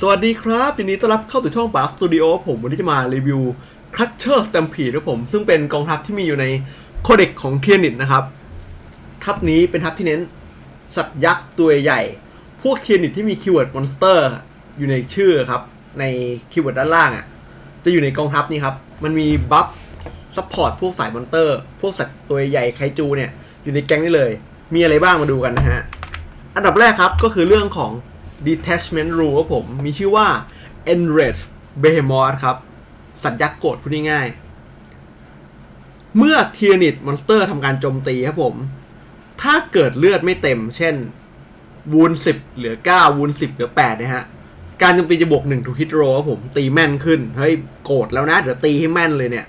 สวัสดีครับยินดีต้อนรับเข้าสู่ช่องปาร์คสตูดิโอผมวันนี้จะมารีวิว Crusher Stampede ครับผม ซึ่งเป็นกองทัพที่มีอยู่ในโคเด็กของเทียนิตนะครับ ทัพนี้เป็นทัพที่เน้น สัตว์ยักษ์ตัวใหญ่ พวกเทียนิตที่มีคีย์เวิร์ดมอนสเตอร์อยู่ในชื่อครับ ในคีย์เวิร์ดด้านล่างอะ จะอยู่ในกองทัพนี้ครับ มันมีบัฟซัพพอร์ตพวกสายมอนเตอร์ พวกสัตว์ตัวใหญ่ไคจูเนี่ยอยู่ในแก๊งนี้เลย มีอะไรบ้างมาดูกันนะฮะ อันดับแรกครับก็คือเรื่องของ detachment rule ครับผม มีชื่อว่า enrage behemoth ครับ สัตว์ยักษ์โกรธพูดง่ายๆเมื่อ t y r a n i d monster ทำการโจมตีครับผม ถ้าเกิดเลือดไม่เต็ม เช่นวูน10เหลือ9วูน10เหลือ8นะฮะ การโจมตีจะบวก1 to hit roll ครับผม ตีแม่นขึ้น เฮ้ยโกรธแล้วนะ เดี๋ยวตีให้แม่นเลยเนี่ย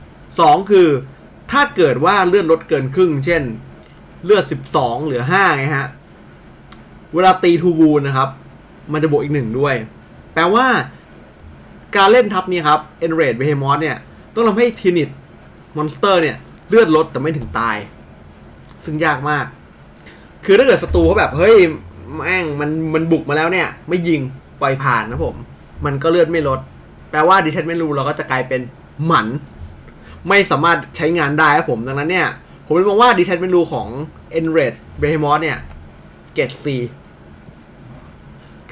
2คือถ้าเกิดว่าเลือดลดเกินครึ่ง เช่น เลือด12เหลือ5ไงฮะ เวลาตีทูวูนนะครับ มันจะบวกอีกหนึ่งด้วย แปลว่าการเล่นทับนี้ครับ e n r a g e Behemoth เนี่ย ต้องทำให้ทีนิตมอนสเตอร์เนี่ย เลือดลดแต่ไม่ถึงตาย ซึ่งยากมาก คือถ้าเกิดศัตรูเขาแบบ เฮ้ย แม่งมันมันบุกมาแล้วเนี่ย ไม่ยิงปล่อยผ่านนะผม มันก็เลือดไม่ลด แปลว่าดิฉันไม่รู้เราก็จะกลายเป็นหมัน ไม่สามารถใช้งานได้ครับผม ดังนั้นเนี่ย ผมเลยมองว่าดิฉันไม่รู้ของ e n r a g e Behemoth เนี่ยเกรด C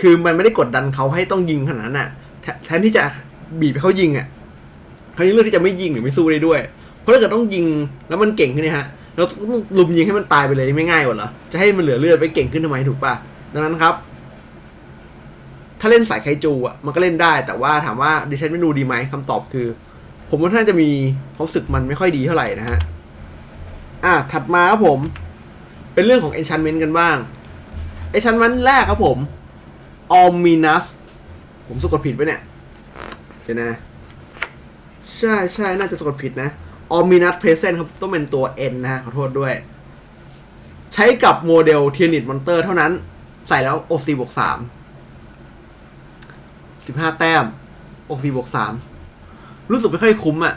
คือมันไม่ได้กดดันเขาให้ต้องยิงขนาดนั้นน่ะแทแทนที่จะบีบให้เขายิงอะเขายังเลือกที่จะไม่ยิงหรือไม่สู้ได้ด้วย เพราะถ้าเกิดต้องยิงแล้วมันเก่งขึ้นนี่ยฮะ เราต้องลุมยิงให้มันตายไปเลยไม่ง่ายกว่าเหรอ จะให้มันเหลือเลือดไปเก่งขึ้นทำไมถูกป่ะ ดังนั้นครับ ถ้าเล่นสายไคจูอะมันก็เล่นได้ แต่ว่าถามว่าดิฉันไม่ดูดีไหมคำตอบคือ ผมว่าท่านจะมีความสึกมันไม่ค่อยดีเท่าไหร่นะฮะ อะถัดมาครับผม เป็นเรื่องของ enchantment กันบ้าง enchantment แรกครับผม Ominous ผมสะกดผิดไปเนี่ยเดี๋ยวนะใช่ใช่น่าจะสะกดผิดนะ Ominous Present ครับต้องเป็นตัว N นะฮะขอโทษด้วย ใช้กับโมเดล t y r a n i t Monster เท่านั้น ใส่แล้ว OC บวก3 15แต้ม OC บวก3รู้สึกไม่ค่อยคุ้มอะ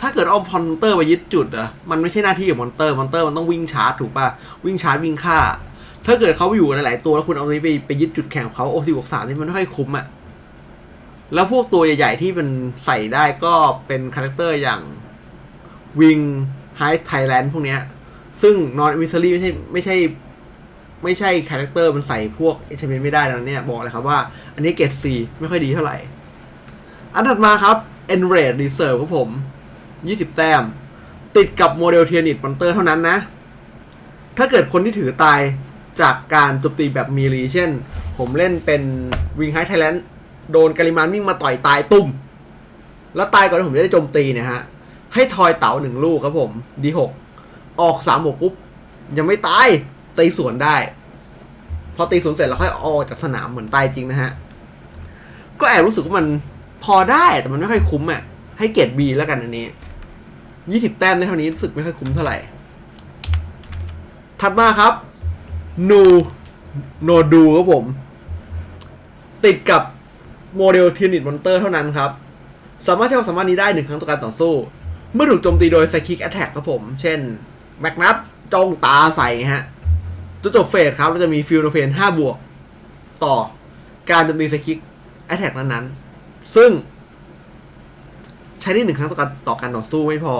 ถ้าเกิดเอามอนเตอร์ไปยึดจุดอะมันไม่ใช่หน้าที่ของมอนเตอร์มอนเตอร์มันต้องวิ่งชาร์จถูกป่ะ วิ่งชาร์จวิ่งฆ่า ถ้าเกิดเขาอยู่หลายๆตัวแล้วคุณเอานี้ไปไปยึดจุดแข็งของเขาโอซีบวกสามนี่มันไม่ค่อยคุ้มอะแล้วพวกตัวใหญ่ๆที่มันใส่ได้ก็เป็นคาแรคเตอร์อย่างวิงไฮไทแลนด์พวกเนี้ย ซึ่งนอนมิสซิลี่ไม่ใช่ไม่ใช่ ไม่ใช่คาแรคเตอร์มันใส่พวกเอชเมนไม่ได้ดังนั้นเนี่ยบอกเลยครับว่า อันนี้เกรดซีไม่ค่อยดีเท่าไหร่ อันถัดมาครับ e n r a g e Reserve ครับผม 20 แต้ม ติดกับโมเดลเทียนิตมอนเตอร์เท่านั้นนะ ถ้าเกิดคนที่ถือตาย จากการโจมตีแบบมีรีเช่น ผมเล่นเป็นวิงไฮไทแลนด์โดนกาลิมานวิ่งมาต่อยตายตุ่ม แล้วตายก่อนที่ผมจะได้โจมตีเนี่ยฮะ ให้ทอยเต๋าหนึ่งลูกครับผม D6 ออกสามหกปุ๊บ ยังไม่ตาย ตีสวนได้ พอตีสวนเสร็จแล้วค่อยออกจากสนามเหมือนตายจริงนะฮะ ก็แอบรู้สึกว่ามันพอได้แต่มันไม่ค่อยคุ้มอะ ให้เกรด B แล้วกันอันนี้ยี่สิบแต้มได้เท่านี้รู้สึกไม่ค่อยคุ้มเท่าไหร่ถัดมาครับ นูโนดูครับผม ติดกับโมเดลทีนิตมอนเตอร์เท่านั้นครับ สามารถใช้ความสามารถนี้ได้หนึ่งครั้งต่อการต่อสู้ เมื่อถูกโจมตีโดยไซคิกแอ t แทกครับผม เช่น แมกนัสจ้องตาใส่ฮะจนจบเฟสครับเราจะมีฟิลโนเพน5บวก ต่อการโจมตีไซคิกแอ t แทกนั้นๆ ซึ่ง ใช้ได้หนึ่งครั้งต่อการต่อการต่อสู้ไม่พอ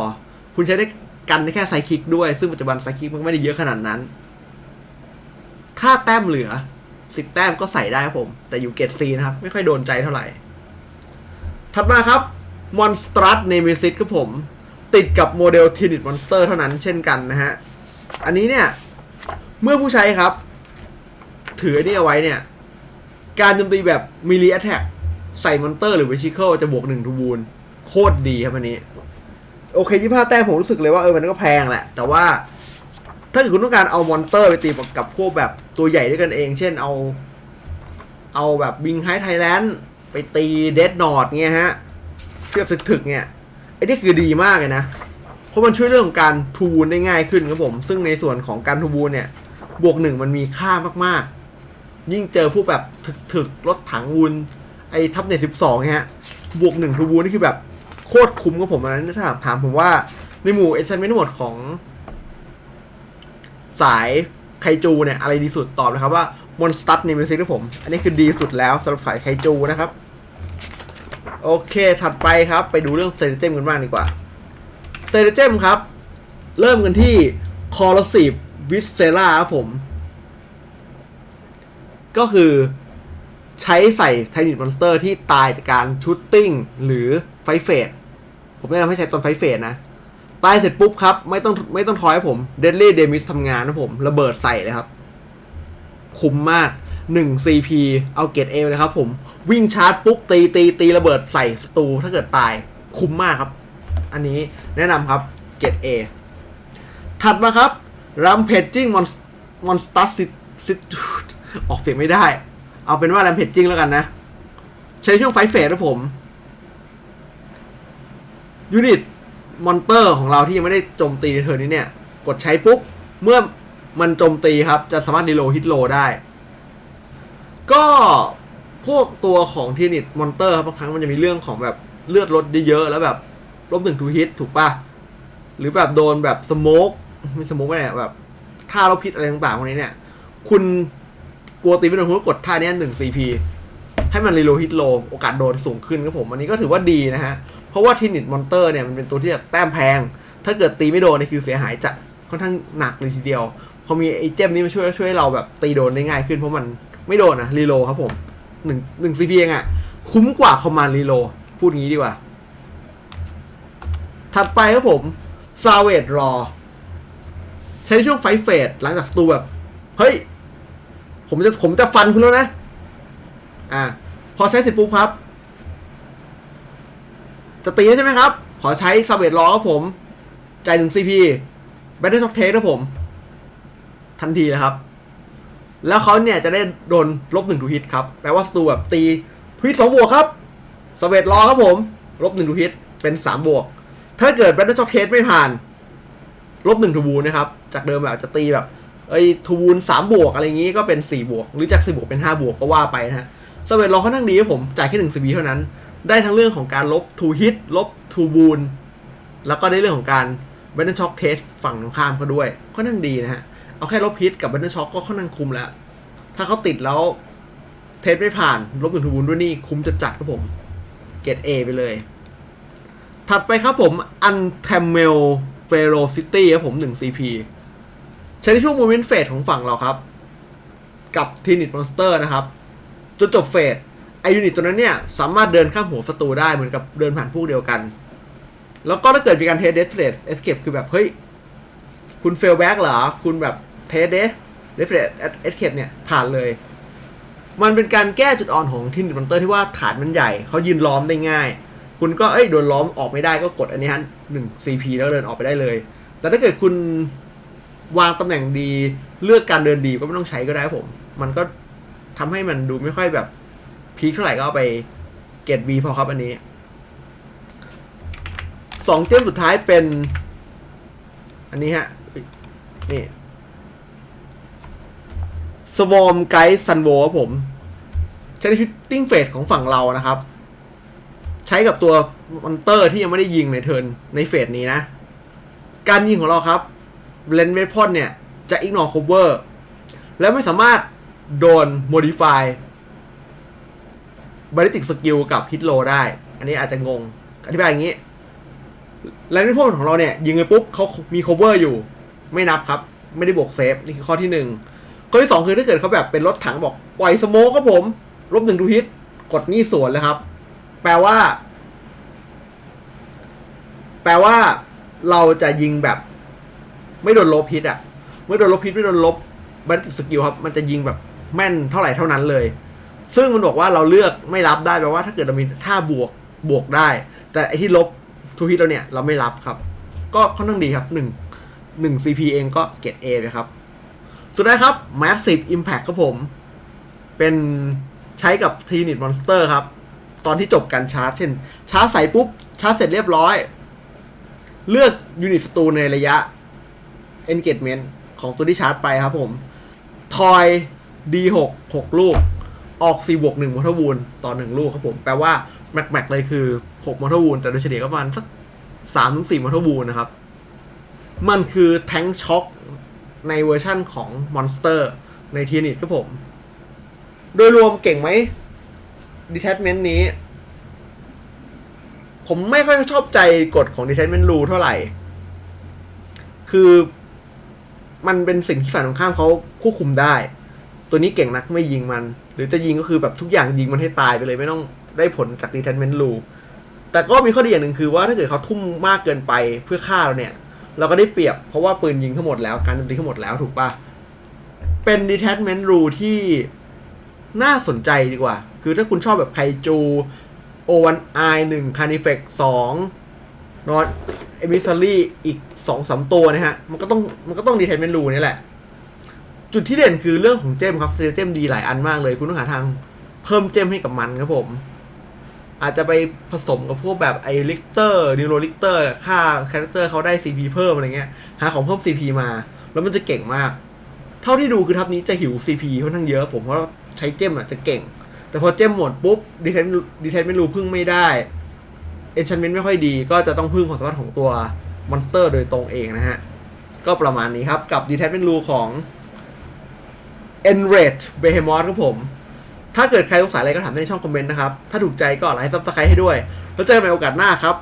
คุณใช้ได้กันได้แค่ไซคิกด้วย ซึ่งปัจจุบันไซคิกมันไม่ได้เยอะขนาดนั้น ค่าแต้มเหลือสิบแต้มก็ใส่ได้ครับผม แต่อยู่เกรดซีนะครับ ไม่ค่อยโดนใจเท่าไหร่ ถัดมาครับมอนสตรัสเนมิซิสครับผม ติดกับโมเดลทีนิตมอนสเตอร์เท่านั้นเช่นกันนะฮะ อันนี้เนี่ย เมื่อผู้ใช้ครับ ถือนนี้เอาไว้เนี่ย การโจมตีแบบมิลีแอ t แทกใส่มอนเตอร์หรือวิชิเคิลจะบวกหนึ่งทูบูนโคตรดีครับอันนี้ โอเคยี่ห้าแต้มผมรู้สึกเลยว่าเออมันก็แพงแหละ แต่ว่า ถ้าเกิดคุณต้องการเอามอนเตอร์ไปตีกับพวกแบบตัวใหญ่ด้วยกันเอง เช่นเอา เอาแบบบิงไฮไทยแลนด์ไปตีเดดนอร์ดเงี้ยฮะเทียบถึกเนี่ยไอ้นี่คือดีมากเลยนะ เพราะมันช่วยเรื่องของการทูบูนได้ง่ายขึ้นครับผม ซึ่งในส่วนของการทูบูนเนี่ย บวกหนึ่งมันมีค่ามากๆ ยิ่งเจอพวกแบบถึกๆรถถังวุนไอ้ทับเน็ตสิบสองเนี่ยฮะบวกหนึ่งทูบูนี่คือแบบโคตรคุ้มกับผมนะถ้าถามผมว่าในหมู่เอ c นเมนทั้งหมดของ สายไคจูเนี่ยอะไรดีสุดตอบนะครับว่ามอนสตัสนิมซิครับผม อันนี้คือดีสุดแล้วสำหรับฝ่ายไคจูนะครับ โอเคถัดไปครับไปดูเรื่องเซเรเจมกันบ้างดีกว่าเซเรเจมครับ เริ่มกันที่คอร์ซีฟวิสเซล่าครับผม ก็คือใช้ใส่ไทนิตมอนสเตอร์ที่ตายจากการชูตติ้งหรือไฟเฟสผมแนะนำให้ใช้ตอนไฟเฟสนะ ตายเสร็จปุ๊บครับ ไม่ต้องไม่ต้องทอยให้ผมเดดลี่เดมิสทำงานนะผม ระเบิดใส่เลยครับ คุ้มมาก 1 CP เอาเกรดเอเลยครับผม วิ่งชาร์จปุ๊บ ตีตีตีระเบิดใส่ศัตรูถ้าเกิดตาย คุ้มมากครับ อันนี้แนะนำครับเกรดเอถัดมาครับ Rampaging Monst- Monster Situde ออกเสียงไม่ได้ เอาเป็นว่า Rampaging แล้วกันนะ ใช้ช่วงไฟเฟสครับผมยูนิต มอนเตอร์ของเราที่ยังไม่ได้โจมตีในเทิร์นนี้เนี่ย กดใช้ปุ๊บ เมื่อมันโจมตีครับ จะสามารถรีโลฮิตโลได้ ก็พวกตัวของทีนิตมอนเตอร์ครับบางครั้งมันจะมีเรื่องของแบบเลือดลดเยอะๆแล้วแบบลบหนึ่งทูฮิตถูกปะหรือแบบโดนแบบสโมกไม่สโมกไม่ได้แบบท่าลบพิษอะไรต่างๆพวกนี้เนี่ย คุณกลัวตีไม่โดนคุณก็กดท่าเนี้หนึ่งซีพีให้มันรีโลฮิตโลโอกาสโดนสูงขึ้นครับผม อันนี้ก็ถือว่าดีนะฮะ เพราะว่าทีนิตมอนเตอร์เนี่ยมันเป็นตัวที่แต้มแพง ถ้าเกิดตีไม่โดนนี่คือเสียหายจะค่อนข้างหนักเลยทีเดียวพอมีไอ้เจมนี้มาช่วยช่วยให้เราแบบตีโดนได้ง่ายขึ้นเพราะมันไม่โดนนะรีโลครับผมหนึ่งหนึ่งซีพีเองอะคุ้มกว่าคอมมานด์รีโลพูดงี้ดีกว่า ถัดไปครับผมซาเวดรอ ใช้ช่วงไฟเฟสหลังจากตูแบบ เฮ้ย ผมจะผมจะฟันคุณแล้วนะ อ่า พอใช้เสร็จปุ๊บครับ จะตีใช่ไหมครับ ขอใช้ซาเวดรอครับผมจ่ายหนึ่งซีพีแบตเตอร์ช็อคเทสครับผม ทันทีเลยครับ แล้วเขาเนี่ยจะได้โดนลบหนึ่งทูฮิตครับ แปลว่าสตูแบบตีทูฮิตสองบวกครับสเวตรอครับผม ลบหนึ่งทูฮิตเป็นสามบวก ถ้าเกิดแบตเตอร์ช็อคเทสไม่ผ่าน ลบหนึ่งทูบูนนะครับ จากเดิมแบบจะตีแบบเอ้ทูบูนสามบวกอะไรอย่างงี้ก็เป็นสี่บวก หรือจากสี่บวกเป็นห้าบวกก็ว่าไปนะฮะสเวตรอค่อนข้างดีครับผม จ่ายแค่หนึ่งซีบีเท่านั้น ได้ทั้งเรื่องของการลบทูฮิตลบทูบูนแล้วก็ได้เรื่องของการแบตเตอร์ช็อคเทสฝั่งตรงข้ามก็ด้วยค่อนข้างดีนะฮะ เอาแค่ลบพิษกับบันเดอร์ช็อคก็ค่อนข้างคุ้มแล้ว ถ้าเขาติดแล้วเทสไม่ผ่าน ลบหนึ่งทูบูนด้วยนี่คุ้มจะจัดครับผม เกรด A ไปเลย ถัดไปครับผมอันแทมเมลเฟโรซิตี้ครับผม1 CP ใช้ในช่วงโมเมนต์เฟสของฝั่งเราครับ กับทีนิตมอนสเตอร์นะครับ จนจบเฟส ไอยูนิตตัวนั้นเนี่ยสามารถเดินข้ามหัวศัตรูได้เหมือนกับเดินผ่านพวกเดียวกัน แล้วก็ถ้าเกิดมีการเทสเดสเฟสเอสเคปคือแบบเฮ้ยคุณเฟลแบ็กเหรอ คุณแบบเทสเดสเดฟเฟสเอสเคปเนี่ยผ่านเลย มันเป็นการแก้จุดอ่อนของทินดิมอนเตอร์ที่ว่าฐานมันใหญ่เขายืนล้อมได้ง่าย คุณก็เอ้ยโดนล้อมออกไม่ได้ก็กดอันนี้ฮะหนึ่ง CP แล้วเดินออกไปได้เลย แต่ถ้าเกิดคุณวางตำแหน่งดีเลือกการเดินดีก็ไม่ต้องใช้ก็ได้ผม มันก็ทำให้มันดูไม่ค่อยแบบ พีคเท่าไหร่ก็เอาไปเกต V พอครับอันนี้สองเจมสุดท้ายเป็น อันนี้ฮะ นี่สวอมไกด์ซันโวครับผม ใช้ในฟิตติ้งเฟสของฝั่งเรานะครับ ใช้กับตัวมอนเตอร์ที่ยังไม่ได้ยิงในเทิร์นในเฟสนี้นะ การยิงของเราครับเลนเวพอนเนี่ย จะอิกนอร์ cover และไม่สามารถโดน modify บริติกสกิลกับฮิตโลได้ อันนี้อาจจะงง อธิบายอย่างนี้แลนด์พวกของเราเนี่ย ยิงไปปุ๊บเขามี cover อยู่ ไม่นับครับ ไม่ได้บวกเซฟ นี่คือข้อที่หนึ่งข้อที่สองคือถ้าเกิดเขาแบบเป็นรถถังบอก ปล่อยสโมกครับผมลบหนึ่งดูฮิต กดนี่สวนเลยครับ แปลว่า แปลว่าเราจะยิงแบบ ไม่โดนลบฮิตอะ ไม่โดนลบฮิตไม่โดนลบบัตสกิลครับ มันจะยิงแบบแม่นเท่าไหร่เท่านั้นเลย ซึ่งมันบอกว่าเราเลือกไม่รับได้แปลว่าถ้าเกิดเรามีท่าบวกบวกได้ แต่ไอที่ลบทูฮิตเราเนี่ยเราไม่รับครับ ก็ค่อนข้างดีครับหนึ่งหนึ่ง CP เองก็เกรด A เลยครับ สุดท้ายครับ Massive Impact ครับผม เป็นใช้กับทีนิตมอนสเตอร์ครับ ตอนที่จบการชาร์จ เช่น ชาร์จใส่ปุ๊บ ชาร์จเสร็จเรียบร้อย เลือกยูนิตศัตรูในระยะ engagement ของตัวที่ชาร์จไปครับผม ทอย D6 6 ลูก ออก4บวก1มอเตอร์วูลต่อ 1 ลูกครับผม แปลว่าแม็กแม็กเลยคือ 6มอเตอร์วูลแต่โดยเฉลี่ยก็ประมาณสัก3ถึง4มอเตอร์วูลนะครับ มันคือแทงช็อคในเวอร์ชั่นของมอนสเตอร์ในทีนิตครับผม โดยรวมเก่งไหม detachment นี้ ผมไม่ค่อยชอบใจกฎของ detachment rule เท่าไหร่ คือมันเป็นสิ่งที่ฝ่ายตรงข้ามเขาควบคุมได้ ตัวนี้เก่งนักไม่ยิงมัน หรือจะยิงก็คือแบบทุกอย่างยิงมันให้ตายไปเลยไม่ต้องได้ผลจาก detachment rule แต่ก็มีข้อดีอย่างหนึ่งคือว่าถ้าเกิดเขาทุ่มมากเกินไปเพื่อฆ่าเราเนี่ย เราก็ได้เปรียบเพราะว่าปืนยิงทั้งหมดแล้วการโจมตีทั้งหมดแล้วถูกปะเป็น detachment rule ที่น่าสนใจดีกว่า คือถ้าคุณชอบแบบไคจูโอวันไอหนึ่งคานิเฟกสองนอตเอมิซารีอีกสองสามตัวนะฮะ มันก็ต้องมันก็ต้อง detachment rule นี่แหละ จุดที่เด่นคือเรื่องของเจมครับเจมดีหลายอันมากเลย คุณต้องหาทางเพิ่มเจมให้กับมันครับผม อาจจะไปผสมกับพวกแบบไอลิกเตอร์นิโรลิกเตอร์ค่าคาแรคเตอร์เขาได้ CP เพิ่มอะไรเงี้ย หาของเพิ่ม CP มา แล้วมันจะเก่งมาก เท่าที่ดูคือทัพนี้จะหิว CP ค่อนข้างเยอะ ผมเพราะใช้เจมอะจะเก่ง แต่พอเจมหมดปุ๊บดีเทนดีเทนไม่รู้พึ่งไม่ได้เอนชันเมนต์ไม่ค่อยดี ก็จะต้องพึ่งความสามารถของตัวมอนสเตอร์โดยตรงเองนะฮะ ก็ประมาณนี้ครับ กับดีเทนเมนรูของ Enrate Behemoth ครับผม ถ้าเกิดใครสงสัยอะไรก็ถามได้ในช่องคอมเมนต์นะครับ ถ้าถูกใจก็ไลค์ซับสไครต์ให้ด้วย แล้วเจอกันใหม่โอกาสหน้าครับ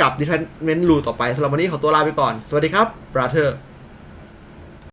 กับ Defense Rule ต่อไปสำหรับวันนี้ขอตัวลาไปก่อน สวัสดีครับ Brother